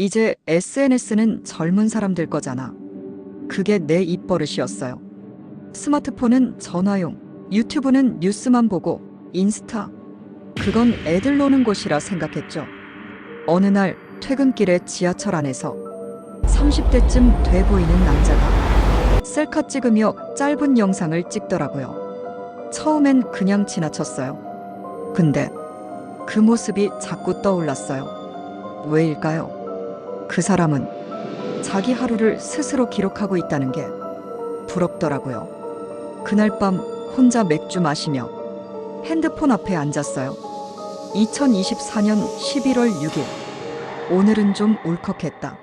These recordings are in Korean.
이제 SNS는 젊은 사람들 거잖아. 그게 내 입버릇이었어요. 스마트폰은 전화용, 유튜브는 뉴스만 보고, 인스타. 그건 애들 노는 곳이라 생각했죠. 어느 날 퇴근길에 지하철 안에서 30대쯤 돼 보이는 남자가 셀카 찍으며 짧은 영상을 찍더라고요. 처음엔 그냥 지나쳤어요. 근데 그 모습이 자꾸 떠올랐어요. 왜일까요? 그 사람은 자기 하루를 스스로 기록하고 있다는 게 부럽더라고요. 그날 밤 혼자 맥주 마시며 핸드폰 앞에 앉았어요. 2024년 11월 6일. 오늘은 좀 울컥했다.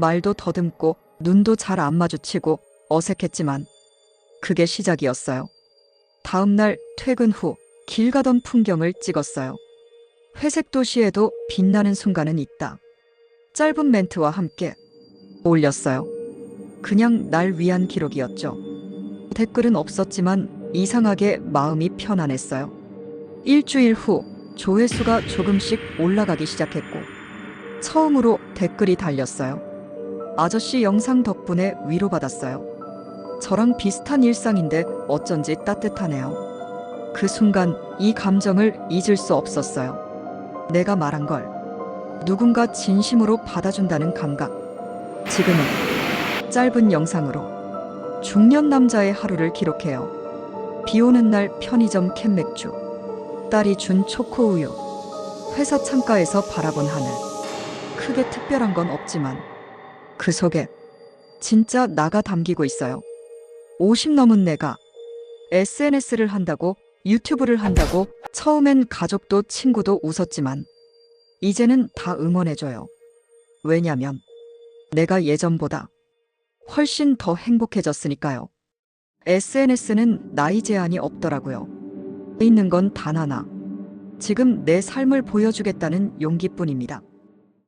말도 더듬고 눈도 잘 안 마주치고 어색했지만 그게 시작이었어요. 다음 날 퇴근 후 길 가던 풍경을 찍었어요. 회색 도시에도 빛나는 순간은 있다. 짧은 멘트와 함께 올렸어요. 그냥 날 위한 기록이었죠. 댓글은 없었지만 이상하게 마음이 편안했어요. 일주일 후 조회수가 조금씩 올라가기 시작했고 처음으로 댓글이 달렸어요. 아저씨 영상 덕분에 위로받았어요. 저랑 비슷한 일상인데 어쩐지 따뜻하네요. 그 순간 이 감정을 잊을 수 없었어요. 내가 말한 걸 누군가 진심으로 받아준다는 감각. 지금은 짧은 영상으로 중년 남자의 하루를 기록해요. 비 오는 날 편의점 캔맥주. 딸이 준 초코우유. 회사 창가에서 바라본 하늘. 크게 특별한 건 없지만 그 속에 진짜 나가 담기고 있어요. 50 넘은 내가 SNS를 한다고 유튜브를 한다고 처음엔 가족도 친구도 웃었지만 이제는 다 응원해줘요. 왜냐면 내가 예전보다 훨씬 더 행복해졌으니까요. SNS는 나이 제한이 없더라고요. 있는 건 단 하나. 지금 내 삶을 보여주겠다는 용기뿐입니다.